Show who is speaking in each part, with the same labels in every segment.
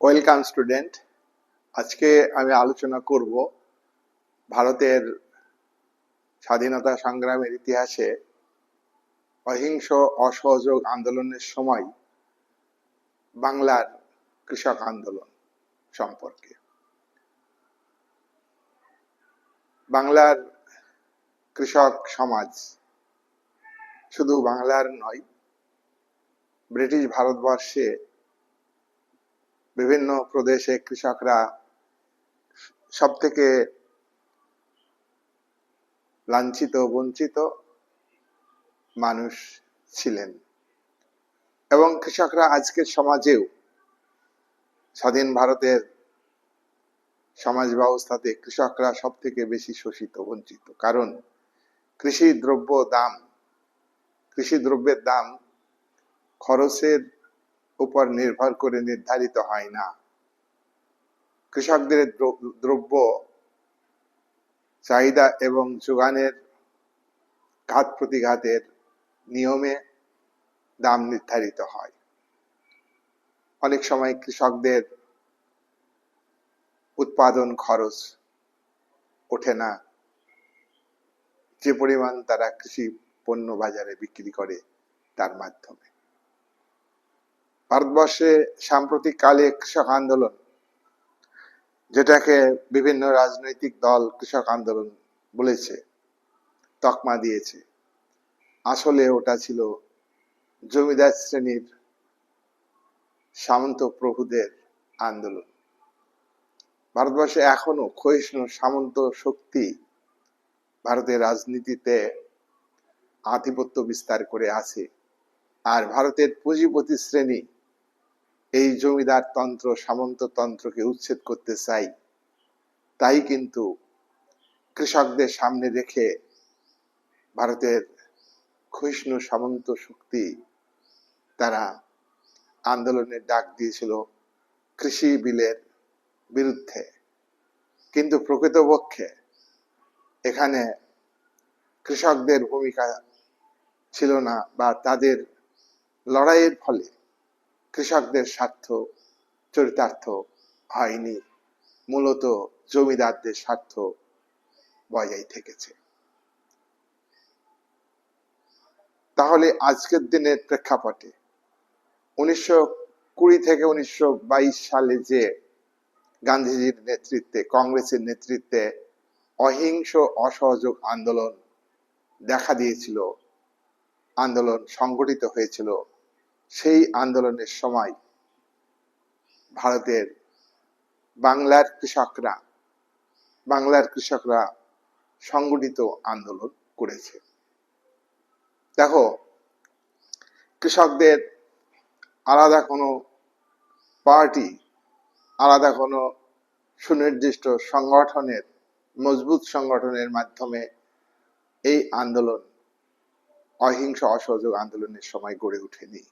Speaker 1: Welcome student. আজকে আমি আলোচনা করব ভারতের স্বাধীনতা সংগ্রামের ইতিহাসে অহিংস অসহযোগ আন্দোলনের সময় বাংলার কৃষক আন্দোলন সম্পর্কে। বাংলার কৃষক সমাজ শুধু বাংলার নয়, ব্রিটিশ ভারতবর্ষে বিভিন্ন প্রদেশে কৃষকরা সব থেকে লাঞ্ছিত, বঞ্চিত মানুষ ছিলেন। এবং কৃষকরা আজকের সমাজেও স্বাধীন ভারতের সমাজ ব্যবস্থাতে কৃষকরা সব থেকে বেশি শোষিত, বঞ্চিত। কারণ কৃষি দ্রব্য দাম, কৃষি দ্রব্যের দাম খরচের উপর নির্ভর করে নির্ধারিত হয় না। কৃষকদের দ্রব্য চাহিদা এবং যোগানের ঘাত প্রতিঘাতের নিয়মে দাম নির্ধারিত হয়। অনেক সময় কৃষকদের উৎপাদন খরচ ওঠে না। যে পরিমাণ তারা কৃষি পণ্য বাজারে বিক্রি করে তার মাধ্যমে। ভারতবর্ষে সাম্প্রতিক কালে কৃষক আন্দোলন, যেটাকে বিভিন্ন রাজনৈতিক দল কৃষক আন্দোলন বলেছে, তকমা দিয়েছে। আসলে ওটা ছিল জমিদার শ্রেণির সামন্ত প্রভুদের আন্দোলন। ভারতবর্ষে এখনও ক্ষয়িষ্ণু সামন্ত শক্তি ভারতের রাজনীতিতে আধিপত্য বিস্তার করে আছে। আর ভারতের পুঁজিপতি শ্রেণি এই জমিদার তন্ত্র, সামন্ত তন্ত্রকে উচ্ছেদ করতে চাই। তাই কিন্তু কৃষকদের সামনে রেখে ভারতের ক্ষয়িষ্ণু সামন্ত শক্তি তারা আন্দোলনের ডাক দিয়েছিল কৃষি বিলের বিরুদ্ধে। কিন্তু প্রকৃতপক্ষে এখানে কৃষকদের ভূমিকা ছিল না বা তাদের লড়াইয়ের ফলে কৃষকদের স্বার্থ চরিতার্থ হয়নি। মূলত জমিদারদের স্বার্থ বজায় থেকেছে। তাহলে আজকের দিনের প্রেক্ষাপটে উনিশশো কুড়ি থেকে উনিশশো বাইশ সালে যে গান্ধীজির নেতৃত্বে, কংগ্রেসের নেতৃত্বে অহিংস অসহযোগ আন্দোলন দেখা দিয়েছিল, আন্দোলন সংগঠিত হয়েছিল সেই আন্দোলনের সময় ভারতের বাংলার কৃষকরা বাংলার কৃষকরা সংগঠিত আন্দোলন করেছে। দেখো, কৃষকদের আলাদা কোনো পার্টি, আলাদা কোনো সুনির্দিষ্ট সংগঠনের, মজবুত সংগঠনের মাধ্যমে এই আন্দোলন, অহিংস অসহযোগ আন্দোলনের সময় গড়ে ওঠেনি।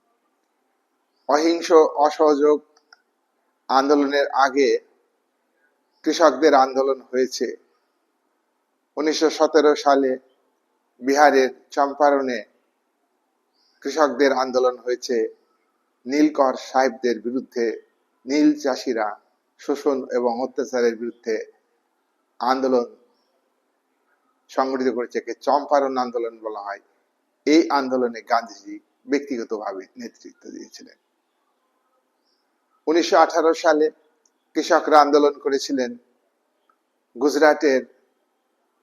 Speaker 1: অহিংস, অসহযোগ আন্দোলনের আগে কৃষকদের আন্দোলন হয়েছে। উনিশশো সতেরো সালে বিহারের চম্পারণে কৃষকদের আন্দোলন হয়েছে। নীলকর সাহেবদের বিরুদ্ধে নীল চাষিরা শোষণ এবং অত্যাচারের বিরুদ্ধে আন্দোলন সংগঠিত করেছে, একে চম্পারণ আন্দোলন বলা হয়। এই আন্দোলনে গান্ধীজি ব্যক্তিগতভাবে নেতৃত্ব দিয়েছিলেন। উনিশশো আঠারো সালে কৃষকরা আন্দোলন করেছিলেন। গুজরাটের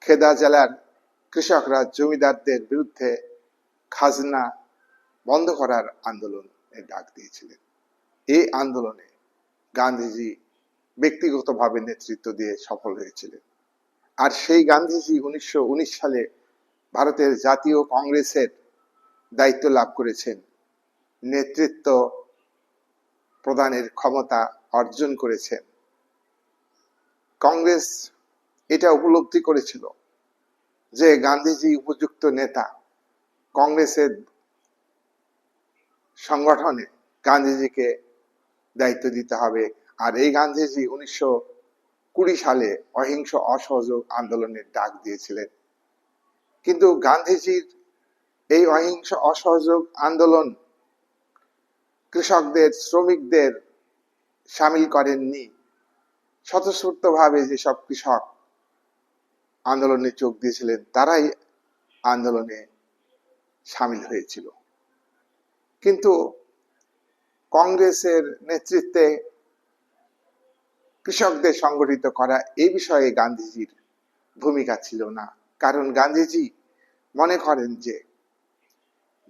Speaker 1: খেদা জেলার কৃষকরা জমিদারদের বিরুদ্ধে খাজনা বন্ধ করার আন্দোলনের ডাক দিয়েছিলেন। এই আন্দোলনে গান্ধীজি ব্যক্তিগতভাবে নেতৃত্ব দিয়ে সফল হয়েছিলেন। আর সেই গান্ধীজি উনিশশো উনিশ সালে ভারতের জাতীয় কংগ্রেসের দায়িত্ব লাভ করেছেন। নেতৃত্ব প্রদানের ক্ষমতা অর্জন করেছেন কংগ্রেস এটা উপলব্ধি করেছিল যে গান্ধীজি উপযুক্ত নেতা কংগ্রেসের সংগঠনে গান্ধীজিকে দায়িত্ব দিতে হবে। আর এই গান্ধীজি উনিশশো কুড়ি সালে অহিংস অসহযোগ আন্দোলনের ডাক দিয়েছিলেন। কিন্তু গান্ধীজির এই অহিংস অসহযোগ আন্দোলন কৃষকদের, শ্রমিকদের সামিল করেননি। স্বতঃস্ফূর্তভাবে যেসব কৃষক আন্দোলনে যোগ দিয়েছিলেন, তারাই আন্দোলনে সামিল হয়েছিল। কিন্তু কংগ্রেসের নেতৃত্বে কৃষকদের সংগঠিত করা এই বিষয়ে গান্ধীজির ভূমিকা ছিল না। কারণ গান্ধীজি মনে করেন যে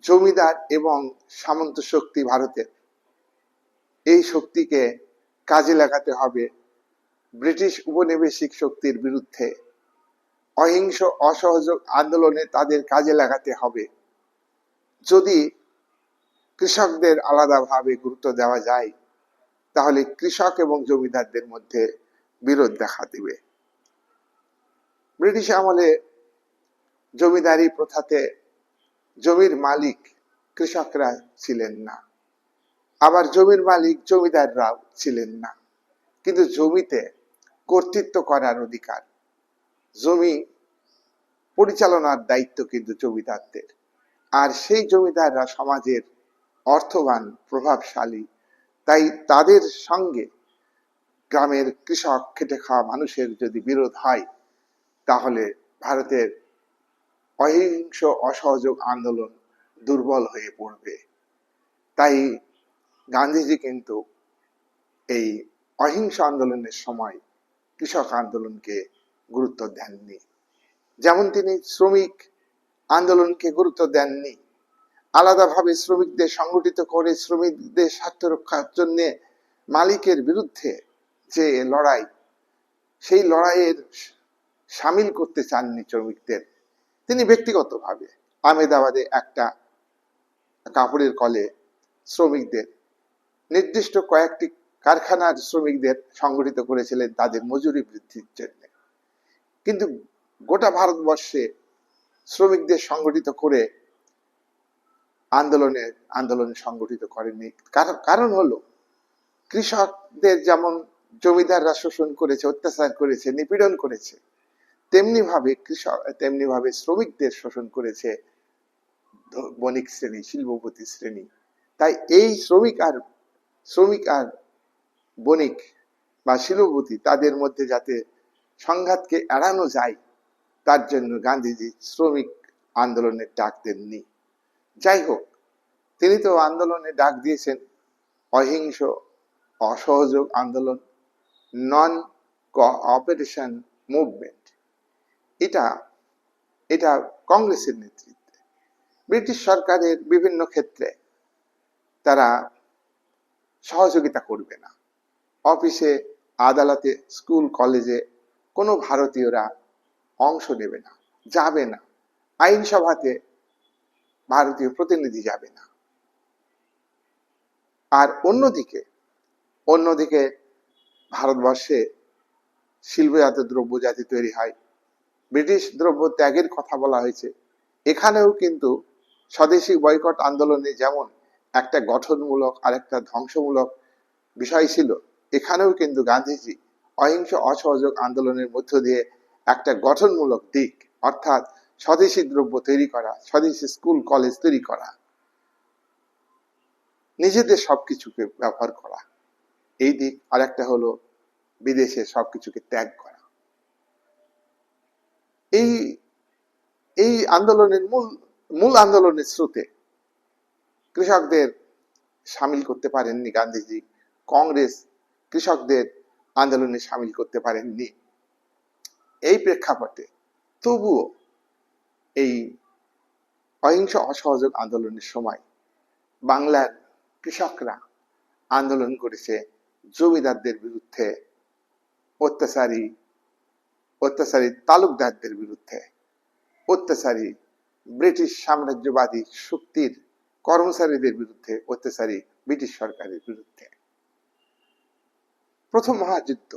Speaker 1: জমিদার এবং সামন্ত শক্তি ভারতের এই শক্তিকে কাজে লাগাতে হবে ব্রিটিশ উপনিবেশিক শক্তির বিরুদ্ধে। অহিংস, অসহযোগ আন্দোলনে তাদের কাজে লাগাতে হবে। যদি কৃষকদের আলাদাভাবে গুরুত্ব দেওয়া যায়, তাহলে কৃষক এবং জমিদারদের মধ্যে বিরোধ দেখা দিবে। ব্রিটিশ আমলে জমিদারি প্রথাতে জমির মালিক কৃষকরা ছিলেন না। আবার জমির মালিক জমিদাররাও ছিলেন না। কিন্তু জমিতে কর্তৃত্ব করার অধিকার, জমি পরিচালনার দায়িত্ব কিন্তু জমিদারদের। আর সেই জমিদাররা সমাজের অর্থবান, প্রভাবশালী, তাই তাদের সঙ্গে গ্রামের কৃষক খেটে খাওয়া মানুষের যদি বিরোধ হয়, তাহলে ভারতের অহিংস অসহযোগ আন্দোলন দুর্বল হয়ে পড়বে। তাই গান্ধীজি কিন্তু এই অহিংস আন্দোলনের সময় কৃষক আন্দোলনকে গুরুত্ব দেননি। যেমন তিনি শ্রমিক আন্দোলনকে গুরুত্ব দেননি, আলাদাভাবে শ্রমিকদের সংগঠিত করে শ্রমিকদের স্বার্থ রক্ষার জন্য মালিকের বিরুদ্ধে যে লড়াই, সেই লড়াইয়ের সামিল করতে চাননি শ্রমিকদের। তিনি ব্যক্তিগতভাবে আমেদাবাদে একটা কাপড়ের কলে শ্রমিকদের নির্দিষ্ট কয়েকটি কারখানার শ্রমিকদের সংগঠিত করেছিলেন তাদের মজুরি বৃদ্ধির জন্য। কিন্তু গোটা ভারতবর্ষে শ্রমিকদের সংগঠিত করে আন্দোলনে, আন্দোলন সংগঠিত করেনি কারণ হলো, কৃষকদের যেমন জমিদাররা শোষণ করেছে, অত্যাচার করেছে, নিপীড়ন করেছে তেমনি ভাবে কৃষক তেমনি ভাবে শ্রমিকদের শোষণ করেছে বণিক শ্রেণি, শিল্পপতি শ্রেণি। তাই এই শ্রমিক আর শ্রমিক আর বণিক বা শিল্পপতি তাদের মধ্যে যাতে সংঘাতকে এড়ানো যায়, তার জন্য গান্ধীজি শ্রমিক আন্দোলনের ডাক দেননি। যাই হোক, তিনি তো আন্দোলনে ডাক দিয়েছেন, অহিংস, অসহযোগ আন্দোলন নন কোঅপারেশন মুভমেন্ট এটা এটা কংগ্রেসের নেতৃত্বে। ব্রিটিশ সরকারের বিভিন্ন ক্ষেত্রে তারা সহযোগিতা করবে না। অফিসে, আদালতে, স্কুল, কলেজে কোনো ভারতীয়রা অংশ নেবে না, যাবে না। আইনসভাতে ভারতীয় প্রতিনিধি যাবে না। আর অন্যদিকে অন্যদিকে ভারতবর্ষে শিল্পজাত দ্রব্য জাতি তৈরি হয়, ব্রিটিশ দ্রব্য ত্যাগের কথা বলা হয়েছে। এখানেও কিন্তু স্বদেশী বয়কট আন্দোলনে যেমন একটা গঠনমূলক আর একটা ধ্বংসমূলক বিষয় ছিল। এখানেও কিন্তু গান্ধীজি অহিংস, অসহযোগ আন্দোলনের মধ্য দিয়ে একটা গঠনমূলক দিক, অর্থাৎ স্বদেশী দ্রব্য তৈরি করা, স্বদেশী স্কুল, কলেজ তৈরি করা, নিজেদের সবকিছুকে ব্যবহার করা। এই দিক আর একটা হলো বিদেশে সবকিছুকে ত্যাগ করা। এই এই আন্দোলনের মূল মূল আন্দোলনের স্রোতে কৃষকদের সামিল করতে পারেননি গান্ধীজি, কংগ্রেস কৃষকদের আন্দোলনে সামিল করতে পারেননি। এই প্রেক্ষাপটে তবুও এই অহিংস অসহযোগ আন্দোলনের সময় বাংলার কৃষকরা আন্দোলন করেছে জমিদারদের বিরুদ্ধে, অত্যাচারী অত্যাচারী তালুকদারদের বিরুদ্ধে, অত্যাচারী ব্রিটিশ সাম্রাজ্যবাদী শক্তির কর্মচারীদের বিরুদ্ধে, অত্যাচারী ব্রিটিশ সরকারের বিরুদ্ধে। প্রথম মহাযুদ্ধ,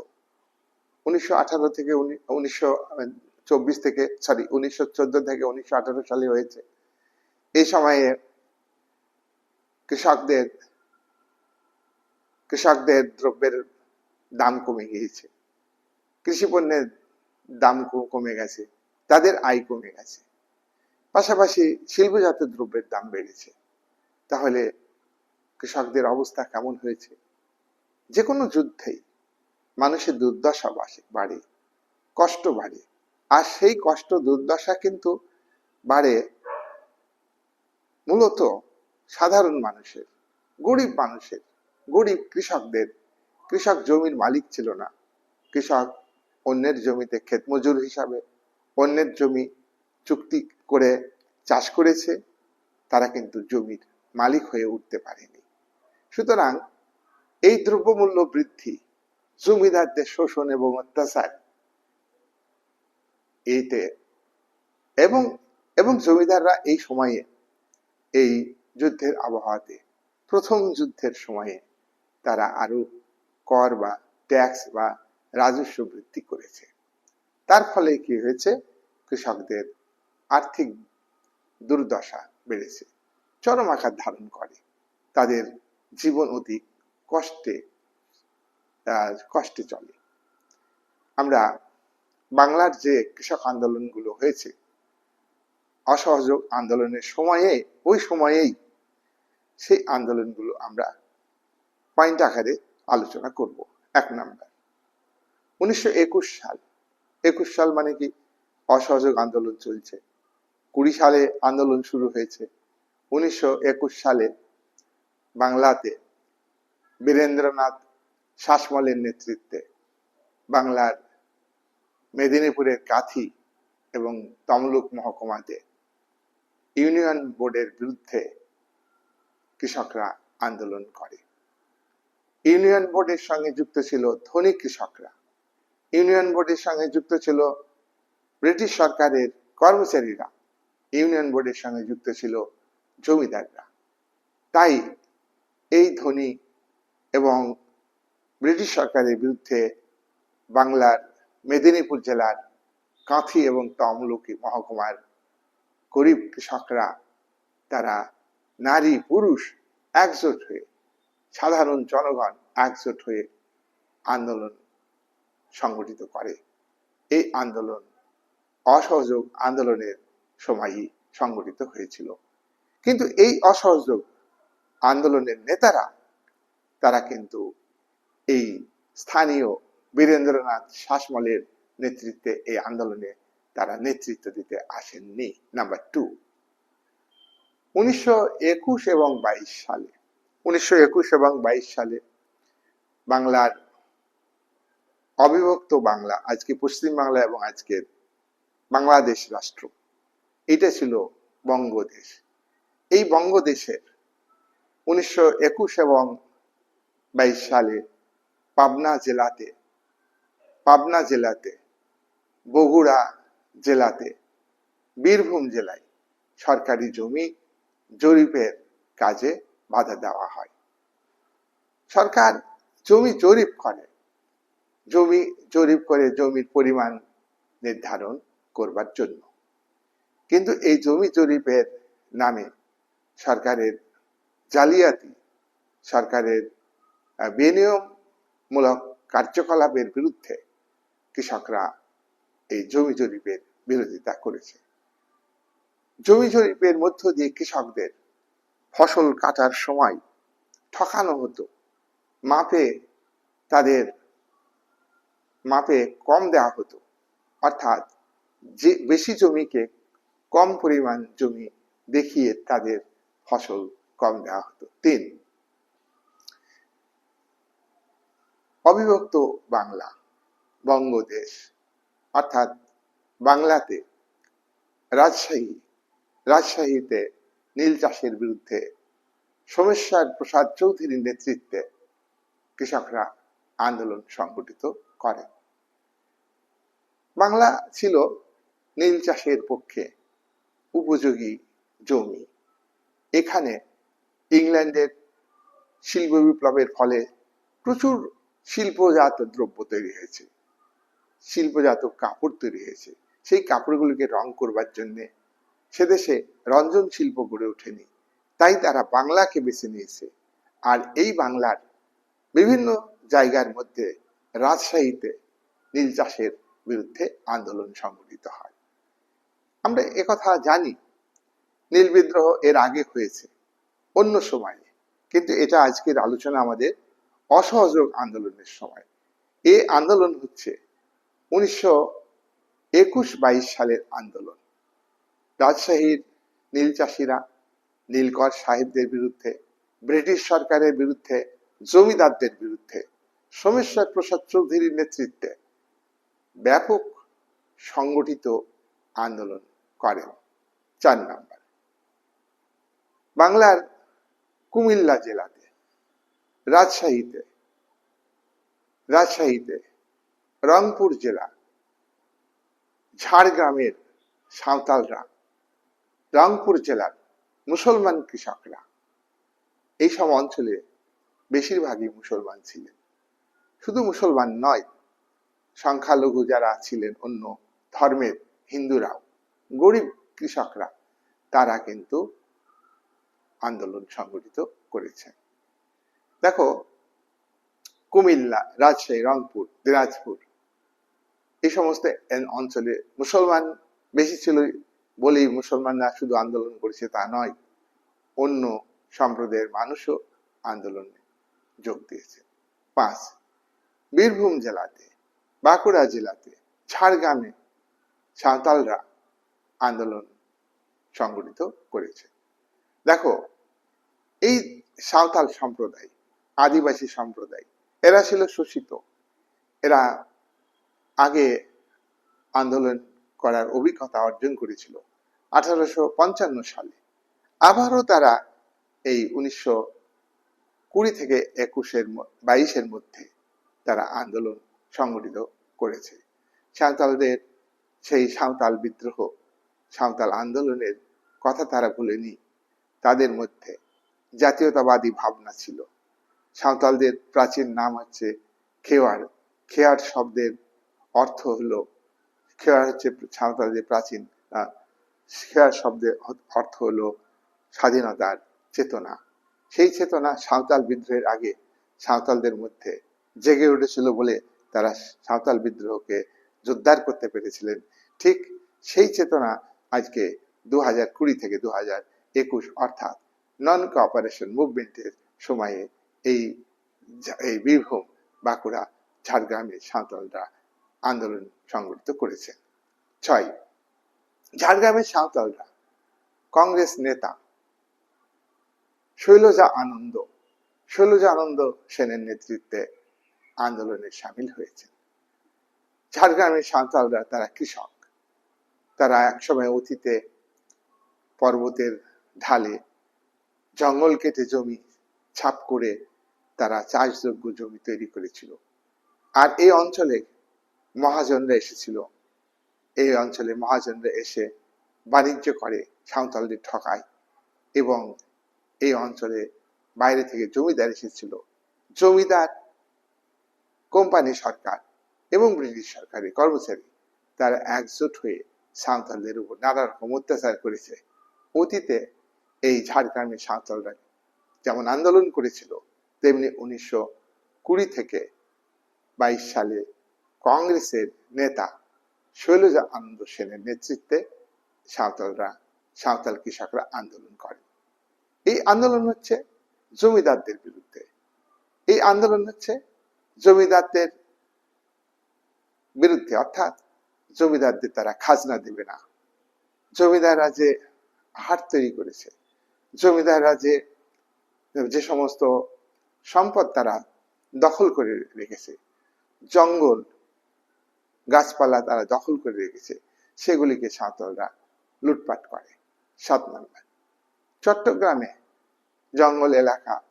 Speaker 1: উনিশশো আঠারো থেকে উনিশশো চব্বিশ থেকে সরি উনিশশো চোদ্দ থেকে উনিশশো আঠারো সালে হয়েছে। এই সময়ে কৃষকদের কৃষকদের দ্রব্যের দাম কমে গিয়েছে। কৃষি পণ্যের দাম কমে গেছে, তাদের আয় কমে গেছে। পাশাপাশি শিল্পজাত দ্রব্যের দাম বেড়েছে। তাহলে কৃষকদের অবস্থা কেমন হয়েছে? যে কোনো যুদ্ধেই মানুষের দুর্দশা বাসে, বাড়ে, কষ্ট বাড়ে। আর সেই কষ্ট, দুর্দশা কিন্তু বাড়ে মূলত সাধারণ মানুষের, গরিব মানুষের, গরিব কৃষকদের। কৃষক জমির মালিক ছিল না। কৃষক অন্যের জমিতে ক্ষেত মজুর হিসাবে, অন্যের জমি চুক্তি করে চাষ করেছে, তারা কিন্তু জমির মালিক হয়ে উঠতে পারেনি। সুতরাং এই দ্রব্যমূল্য বৃদ্ধি, জমিদারদের শোষণ এবং অত্যাচার এইতে এবং এবং জমিদাররা এই সময়ে এই যুদ্ধের আবহাওয়াতে প্রথম যুদ্ধের সময়ে তারা আরও কর বা ট্যাক্স বা রাজস্ব বৃদ্ধি করেছে। তার ফলে কি হয়েছে? কৃষকদের আর্থিক দুর্দশা বেড়েছে। চরম আকার ধারণ করে। তাদের জীবন অতি কষ্টে কষ্টে চলে। আমরা বাংলার যে কৃষক আন্দোলনগুলো হয়েছে, অসহযোগ আন্দোলনের সময়ে, ওই সময়েই সেই আন্দোলনগুলো আমরা পয়েন্ট আকারে আলোচনা করব। এক নাম্বার উনিশশো একুশ সাল একুশ সাল মানে কি? অসহযোগ আন্দোলন চলছে। কুড়ি সালে আন্দোলন শুরু হয়েছে। উনিশশো একুশ সালে বাংলাতে বীরেন্দ্রনাথ শাসমলের নেতৃত্বে বাংলার মেদিনীপুরের কাথি এবং তমলুক মহকুমাতে ইউনিয়ন বোর্ডের বিরুদ্ধে কৃষকরা আন্দোলন করে। ইউনিয়ন বোর্ডের সঙ্গে যুক্ত ছিল ধনী কৃষকরা। ইউনিয়ন বোর্ডের সঙ্গে যুক্ত ছিল ব্রিটিশ সরকারের কর্মচারীরা। ইউনিয়ন বোর্ডের সঙ্গে যুক্ত ছিল জমিদাররা। তাই এই ধনী এবং ব্রিটিশ সরকারের বিরুদ্ধে বাংলার মেদিনীপুর জেলার কাঁথি এবং তমলুকি মহকুমার গরিব কৃষকরা, তারা নারী, পুরুষ একজোট হয়ে, সাধারণ জনগণ একজোট হয়ে আন্দোলন সংগঠিত করে। এই আন্দোলন অসহযোগ আন্দোলনের সময়ই সংগঠিত হয়েছিল। কিন্তু এই অসহযোগ আন্দোলনের নেতারা, তারা কিন্তু এই স্থানীয় বীরেন্দ্রনাথ শাসমলের নেতৃত্বে এই আন্দোলনে তারা নেতৃত্ব দিতে আসেননি। Number two. উনিশশো একুশ এবং বাইশ সালে, উনিশশো একুশ এবং বাইশ সালে বাংলার অবিভক্ত বাংলা, আজকে পশ্চিম বাংলা এবং আজকের বাংলাদেশ রাষ্ট্র, এটা ছিল বঙ্গদেশ। এই বঙ্গদেশের উনিশশো একুশ এবং বাইশ সালে পাবনা জেলাতে পাবনা জেলাতে, বগুড়া জেলাতে, বীরভূম জেলায় সরকারি জমি জরিপের কাজে বাধা দেওয়া হয়। সরকার জমি জরিপ করে। জমি জরিপ করে জমির পরিমাণ নির্ধারণ করবার জন্য। কিন্তু এই জমি জরিপের নামে সরকারের জালিয়াতি, সরকারের বেনিয়মমূলক কার্যকলাপের বিরুদ্ধে কৃষকরা এই জমি জরিপের বিরোধিতা করেছে। জমি জরিপের মধ্য দিয়ে কৃষকদের ফসল কাটার সময় ঠকানো হতো। মাপে তাদের, মাপে কম দেওয়া হতো। অর্থাৎ যে বেশি জমিকে কম পরিমাণ জমি দেখিয়ে তাদের ফসল কম দেওয়া হতো তিন, অবিভক্ত বাংলা, বঙ্গদেশ, অর্থাৎ বাংলাতে রাজশাহী, রাজশাহীতে নীল চাষের বিরুদ্ধে সোমেশ্বর প্রসাদ চৌধুরীর নেতৃত্বে কৃষকরা আন্দোলন সংগঠিত করে। বাংলা ছিল নীল চাষের পক্ষে উপযোগী জমি। এখানে ইংল্যান্ডের শিল্প বিপ্লবের ফলে প্রচুর শিল্পজাত দ্রব্য তৈরি হয়েছে। শিল্পজাত কাপড় তৈরি হয়েছে। সেই কাপড়গুলিকে রং করবার জন্যে সেদেশে রঞ্জন শিল্প গড়ে ওঠেনি। তাই তারা বাংলাকে বেছে নিয়েছে। আর এই বাংলার বিভিন্ন জায়গার মধ্যে রাজশাহীতে নীল চাষের বিরুদ্ধে আন্দোলন সংগঠিত হয়। আমরা একথা জানি নীল বিদ্রোহ এর আগে হয়েছে, অন্য সময়ে। কিন্তু এটা আজকের আলোচনা আমাদের অসহযোগ আন্দোলনের সময়। এই আন্দোলন হচ্ছে উনিশশো একুশ বাইশ সালের আন্দোলন। রাজশাহীর নীল চাষিরা, নীলকর সাহেবদের বিরুদ্ধে, ব্রিটিশ সরকারের বিরুদ্ধে, জমিদারদের বিরুদ্ধে, সোমেশ্বর প্রসাদ চৌধুরীর নেতৃত্বে ব্যাপক সংগঠিত আন্দোলন করেন। চার নাম্বার। বাংলার কুমিল্লা জেলাতে, রাজশাহীতে রাজশাহীতে, রংপুর জেলা, ঝাড়গ্রামের সাঁওতালরা, রংপুর জেলার মুসলমান কৃষকরা, এই সব অঞ্চলে বেশিরভাগই মুসলমান ছিলেন। শুধু মুসলমান নয়, সংখ্যালঘু যারা ছিলেন অন্য ধর্মের হিন্দুরাও, গরিব কৃষকরা, তারা কিন্তু আন্দোলন সংগঠিত করেছেন দেখো, কুমিল্লা, রাজশাহী, রংপুর, দিনাজপুর, এই সমস্ত অঞ্চলে মুসলমান বেশি ছিল বলেই মুসলমানরা শুধু আন্দোলন করেছে তা নয়, অন্য সম্প্রদায়ের মানুষও আন্দোলনে যোগ দিয়েছে। পাঁচ, বীরভূম জেলাতে, বাঁকুড়া জেলাতে, ঝাড়গ্রামে সাঁওতালরা আন্দোলন সংগঠিত করেছে। দেখো, এই সাঁওতাল সম্প্রদায়, আদিবাসী সম্প্রদায়, এরা ছিল শোষিত। এরা আগে আন্দোলন করার অভিজ্ঞতা অর্জন করেছিল আঠারোশো পঞ্চান্ন সালে। আবারও তারা এই উনিশশো কুড়ি থেকে একুশের বাইশের মধ্যে তারা আন্দোলন সংগঠিত করেছে। সাঁওতালদের, সেই সাঁওতাল বিদ্রোহ, সাঁওতাল আন্দোলনের কথা তারা ভুলেনি। তাদের মধ্যে জাতীয়তাবাদী ভাবনা ছিল। সাঁওতালদের প্রাচীন নাম হচ্ছে খেওয়াড়। খেয়ার শব্দের অর্থ হলো খেয়ার হচ্ছে সাঁওতালদের প্রাচীন খেয়ার শব্দের অর্থ হলো স্বাধীনতার চেতনা। সেই চেতনা সাঁওতাল বিদ্রোহের আগে সাঁওতালদের মধ্যে জেগে উঠেছিল বলে তারা সাঁওতাল বিদ্রোহকে জোরদার করতে পেরেছিলেন। ঠিক সেই চেতনা আজকে দু হাজার কুড়ি থেকে দু হাজার একুশ, অর্থাৎ নন কোঅপারেশন মুভমেন্টের সময়ে এই এই বীরভূম বাঁকুড়া, ঝাড়গ্রামে সাঁওতালরা আন্দোলন সংগঠিত করেছেন ছয়, ঝাড়গ্রামের সাঁওতালরা কংগ্রেস নেতা শৈলজা আনন্দ শৈলজা আনন্দ সেনের নেতৃত্বে আন্দোলনে সামিল হয়েছে ঝাড়গ্রামের সাঁওতালরা তারা কৃষক, তারা একসময় অতীতে পর্বতের ঢালে জঙ্গল কেটে জমি ছাপ করে তারা চাষযোগ্য জমি তৈরি করেছিল। আর এই অঞ্চলে মহাজনরা এসেছিল। এই অঞ্চলে মহাজনরা এসে বাণিজ্য করে সাঁওতালদের ঠকায় এবং এই অঞ্চলে বাইরে থেকে জমিদার এসেছিল। জমিদার কোম্পানি সরকার এবং ব্রিটিশ সরকারের কর্মচারী, তারা একজোট হয়ে সাঁওতালদের উপর নানা রকম অত্যাচার করেছে। অতীতে এই ঝাড়গ্রামের সাঁওতালরা যেমন আন্দোলন করেছিল, তেমনি উনিশশো কুড়ি থেকে বাইশ সালে কংগ্রেসের নেতা শৈলজা আনন্দ সেনের নেতৃত্বে সাঁওতালরা সাঁওতাল কৃষকরা আন্দোলন করে। এই আন্দোলন হচ্ছে জমিদারদের বিরুদ্ধে। এই আন্দোলন হচ্ছে জমিদারদের বিরুদ্ধে, অর্থাৎ জমিদারদের তারা খাজনা দেবে না। জমিদাররা যে হাট তৈরি করেছে জমিদাররা যে যে সমস্ত সম্পদ তারা দখল করে রেখেছে, জঙ্গল গাছপালা তারা দখল করে রেখেছে, সেগুলিকে সাঁওতালরা লুটপাট করে, সাত নম্বর। চট্টগ্রামে জঙ্গল এলাকা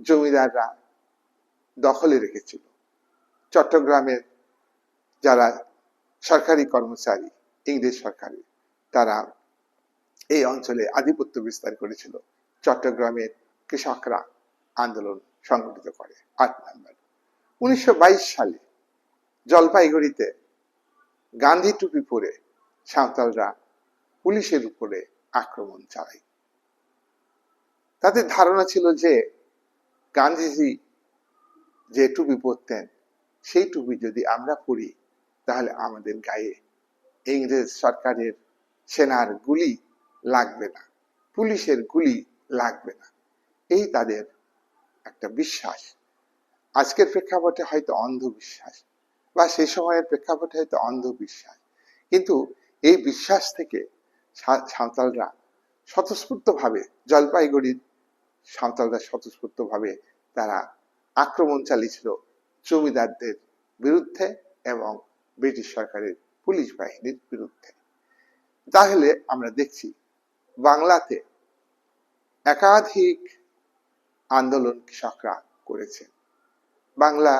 Speaker 1: জমিদাররা দখলে রেখেছিল। চট্টগ্রামের যারা সরকারি কর্মচারী, ইংরেজ সরকারি তারা এই অঞ্চলে আধিপত্য বিস্তার করেছিল। চট্টগ্রামের কৃষকরা আন্দোলন সংগঠিত করে। আট নম্বর। উনিশশো সালে জলপাইগুড়িতে গান্ধী টুপি পরে সাঁওতালরা পুলিশের উপরে আক্রমণ চালায়। তাদের ধারণা ছিল যে গান্ধীজি যে টুপি পরতেন, সেই টুপি যদি আমরা পরি, তাহলে আমাদের গায়ে ইংরেজ সরকারের সেনার গুলি লাগবে না। পুলিশের গুলি লাগবে না। এই তাদের একটা বিশ্বাস। আজকের প্রেক্ষাপটে হয়তো অন্ধবিশ্বাস বা সেই সময়ের প্রেক্ষাপটে হয়তো অন্ধবিশ্বাস। কিন্তু এই বিশ্বাস থেকে সাঁওতালরা স্বতঃস্ফূর্তভাবে, জলপাইগুড়ির সাঁওতালরা স্বতঃস্ফূর্তভাবে তারা আক্রমণ চালিয়েছিল জমিদারদের বিরুদ্ধে এবং ব্রিটিশ সরকারের পুলিশ বাহিনীর বিরুদ্ধে। তাহলে আমরা দেখছি বাংলাতে একাধিক আন্দোলন কৃষকরা করেছে। বাংলা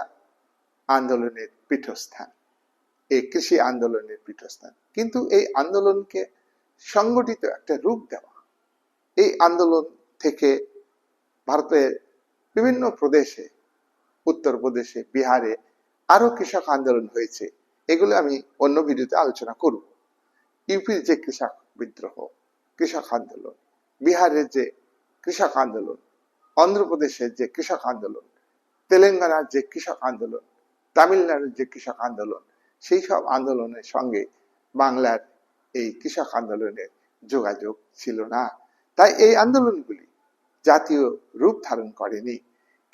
Speaker 1: আন্দোলনের পীঠস্থান, এই কৃষি আন্দোলনের পীঠস্থান। কিন্তু এই আন্দোলনকে সংগঠিত একটা রূপ দেওয়া, এই আন্দোলন থেকে ভারতের বিভিন্ন প্রদেশে উত্তরপ্রদেশে বিহারে আরও কৃষক আন্দোলন হয়েছে। এগুলো আমি অন্য ভিডিওতে আলোচনা করব। ইউপির যে কৃষক বিদ্রোহ কৃষক আন্দোলন বিহারের যে কৃষক আন্দোলন অন্ধ্রপ্রদেশের যে কৃষক আন্দোলন তেলেঙ্গানার যে কৃষক আন্দোলন তামিলনাড়ুর যে কৃষক আন্দোলন সেই সব আন্দোলনের সঙ্গে বাংলার এই কৃষক আন্দোলনের যোগাযোগ ছিল না। তাই এই আন্দোলনগুলি জাতীয় রূপ ধারণ করেনি।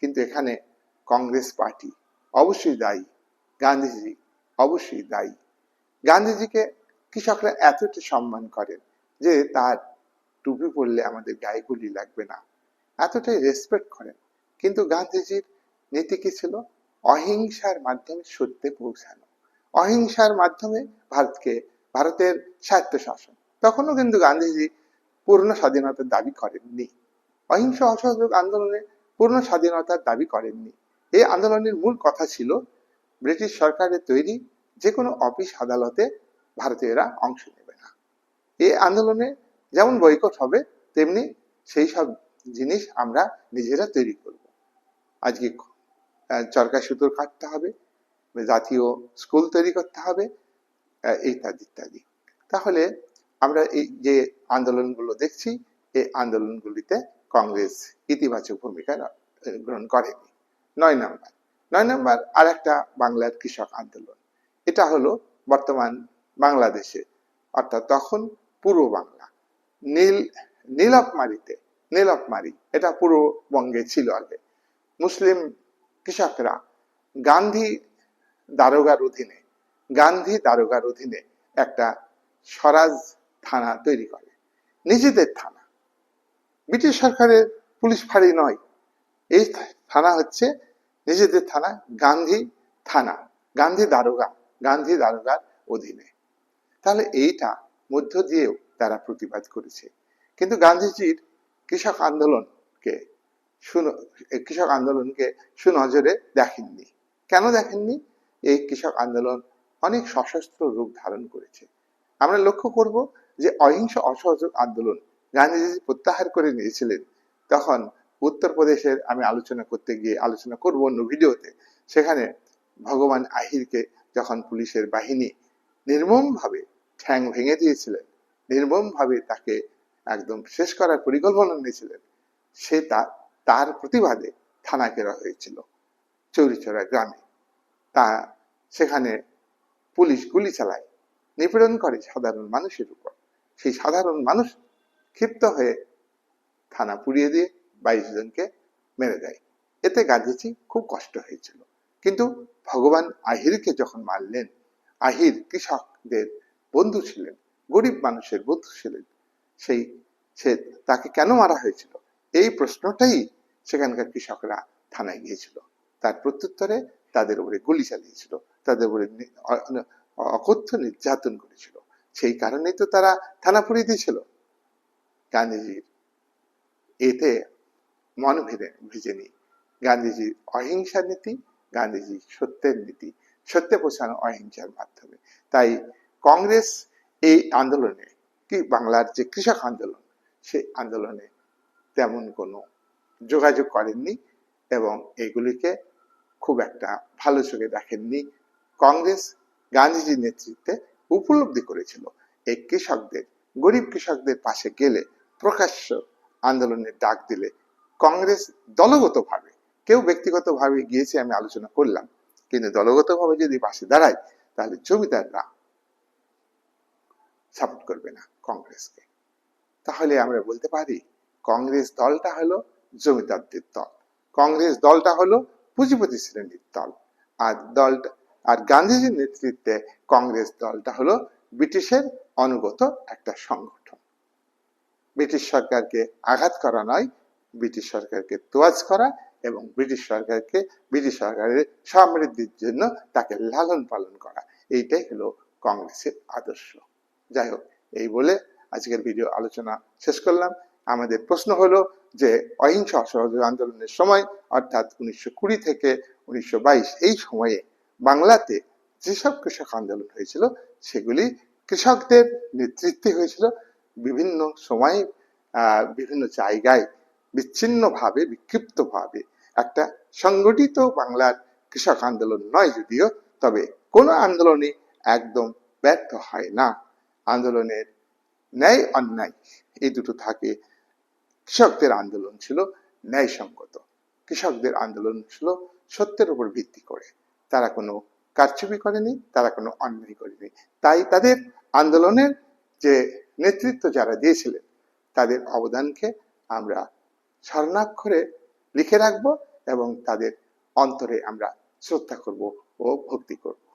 Speaker 1: কিন্তু এখানে কংগ্রেস পার্টি অবশ্যই দায়ী, গান্ধীজি অবশ্যই দায়ী। গান্ধীজিকে কৃষকরা এতটা সম্মান করেন যে তার টুপি পরলে আমাদের গায়ে গুলি লাগবে না। এতটাই রেসপেক্ট করেন। কিন্তু গান্ধীজির নীতি কি ছিল? অহিংসার মাধ্যমে সত্যে পৌঁছানো। অহিংসার মাধ্যমে ভারতকে, ভারতের স্বায়ত্তশাসন। তখনও কিন্তু গান্ধীজি পূর্ণ স্বাধীনতার দাবি করেননি। অহিংস অসহযোগ আন্দোলনে পূর্ণ স্বাধীনতার দাবি করেননি। এই আন্দোলনের মূল কথা ছিল ব্রিটিশ সরকারের তৈরি যে কোনো অফিস আদালতে ভারতীয়রা অংশ নেবে। এই আন্দোলনে যেমন বৈকট হবে, তেমনি সেই সব জিনিস আমরা নিজেরা তৈরি করব। আজকে চরকা সুতোর কাটতে হবে, জাতীয় স্কুল তৈরি করতে হবে ইত্যাদি ইত্যাদি। তাহলে আমরা এই যে আন্দোলনগুলো দেখছি, এই আন্দোলনগুলিতে কংগ্রেস ইতিবাচক ভূমিকা গ্রহণ করেনি। নয় নম্বর। নয় নম্বর আর একটা বাংলার কৃষক আন্দোলন। এটা হলো বর্তমান বাংলাদেশে। অর্থাৎ তখন পূর্ব বাংলা। নীল, নীলপমারিতে, নীলপমারি, এটা পূর্ববঙ্গে ছিল আগে। মুসলিম কৃষকরা গান্ধী দারোগার অধীনে, গান্ধী দারোগার অধীনে একটা স্বরাজ থানা তৈরি করে। নিজেদের থানা। ব্রিটিশ সরকারের পুলিশ ফাঁড়ি নয়। এই থানা হচ্ছে নিজেদের থানা, গান্ধী থানা, গান্ধী দারোগা, গান্ধী দারোগার অধীনে। তাহলে এইটা মধ্য দিয়েও তারা প্রতিবাদ করেছে। কিন্তু গান্ধীজির কৃষক আন্দোলনকে সুন কৃষক আন্দোলনকে সুনজরে দেখেননি। কেন দেখেননি? এই কৃষক আন্দোলন অনেক সশস্ত্র রূপ ধারণ করেছে। আমরা লক্ষ্য করব যে অহিংস অসহযোগ আন্দোলন গান্ধীজি প্রত্যাহার করে নিয়েছিলেন। তখন উত্তরপ্রদেশের আমি আলোচনা করতে গিয়ে আলোচনা করব অন্য ভিডিওতে। সেখানে ভগবান আহিরকে যখন পুলিশের বাহিনী নির্মমভাবে ঠ্যাং ভেঙে দিয়েছিলেন। নির্মমভাবে তাকে একদম শেষ করার পরিকল্পনা নিয়েছিলেন। সে তার প্রতিবাদে থানা ঘেরা হয়েছিল চৌরিচড়া গ্রামে। তা, সেখানে পুলিশ গুলি চালায়। নিপীড়ন করে সাধারণ মানুষের উপর। সেই সাধারণ মানুষ ক্ষিপ্ত হয়ে থানা পুড়িয়ে দিয়ে বাইশ জনকে মেরে দেয়। এতে গান্ধীজি খুব কষ্ট হয়েছিল। কিন্তু ভগবান আহিরকে যখন মারলেন, আহির কৃষকদের বন্ধু ছিলেন, গরিব মানুষের বন্ধু ছিলেন। সেই, সে তাকে কেন মারা হয়েছিল? এই প্রশ্নটাই সেখানকার কৃষকরা থানায় গিয়েছিল। তার প্রত্যুত্তরে তাদের উপরে গুলি চালিয়েছিল, তাদের উপরে অকথ্য নির্যাতন করেছিল। সেই কারণেই তো তারা থানা পুড়িয়ে দিয়েছিল। গান্ধীজির এতে মন ভেদে ভেজেনি গান্ধীজির অহিংসার নীতি গান্ধীজি সত্যের নীতি। সত্যে পৌঁছানো অহিংসার মাধ্যমে। তাই কংগ্রেস এই আন্দোলনে কি বাংলার যে কৃষক আন্দোলন, সেই আন্দোলনে তেমন কোনো যোগাযোগ করেননি এবং এগুলিকে খুব একটা ভালো চোখে দেখেননি কংগ্রেস। গান্ধীজির নেতৃত্বে উপলব্ধি করেছিল এই কৃষকদের, গরিব কৃষকদের পাশে গেলে প্রকাশ্য আন্দোলনের ডাক দিলে কংগ্রেস দলগতভাবে, কেউ ব্যক্তিগতভাবে গিয়েছে আমি আলোচনা করলাম, কিন্তু দলগতভাবে যদি পাশে দাঁড়ায়, তাহলে জমিদাররা সাপোর্ট করবে না কংগ্রেসকে। তাহলে আমরা বলতে পারি, কংগ্রেস দলটা হলো জমিদারদের দল। কংগ্রেস দলটা হলো পুঁজিপতি শ্রেণির দল। আর দলটা আর গান্ধীজির নেতৃত্বে কংগ্রেস দলটা হলো ব্রিটিশের অনুগত একটা সংগঠন। ব্রিটিশ সরকারকে আঘাত করা নয়, ব্রিটিশ সরকারকে তোয়াজ করা এবং ব্রিটিশ সরকারকে ব্রিটিশ সরকারের সমৃদ্ধির জন্য তাকে লালন পালন করা। এইটাই হলো কংগ্রেসের আদর্শ। যাই হোক এই বলে আজকের ভিডিও আলোচনা শেষ করলাম। আমাদের প্রশ্ন হলো যে, অহিংস অসহযোগ আন্দোলনের সময়, অর্থাৎ উনিশশো কুড়ি থেকে উনিশশো বাইশ এই সময়ে বাংলাতে যেসব কৃষক আন্দোলন হয়েছিল, সেগুলি কৃষকদের নেতৃত্বে হয়েছিল। বিভিন্ন সময়ে বিভিন্ন জায়গায় বিচ্ছিন্নভাবে, বিক্ষিপ্তভাবে একটা সংগঠিত বাংলার কৃষক আন্দোলন নয় যদিও, তবে কোনো আন্দোলনই একদম ব্যর্থ হয় না। আন্দোলনের ন্যায়, অন্যায় এই দুটো থাকে। কৃষকদের আন্দোলন ছিল ন্যায়সঙ্গত। কৃষকদের আন্দোলন ছিল সত্যের উপর ভিত্তি করে। তারা কোনো কারচুপি করেনি, তারা কোনো অন্যায় করেনি। তাই তাদের আন্দোলনের যে নেতৃত্ব যারা দিয়েছিলেন, তাদের অবদানকে আমরা স্বর্ণাক্ষরে লিখে রাখব এবং তাদের অন্তরে আমরা শ্রদ্ধা করব ও ভক্তি করব।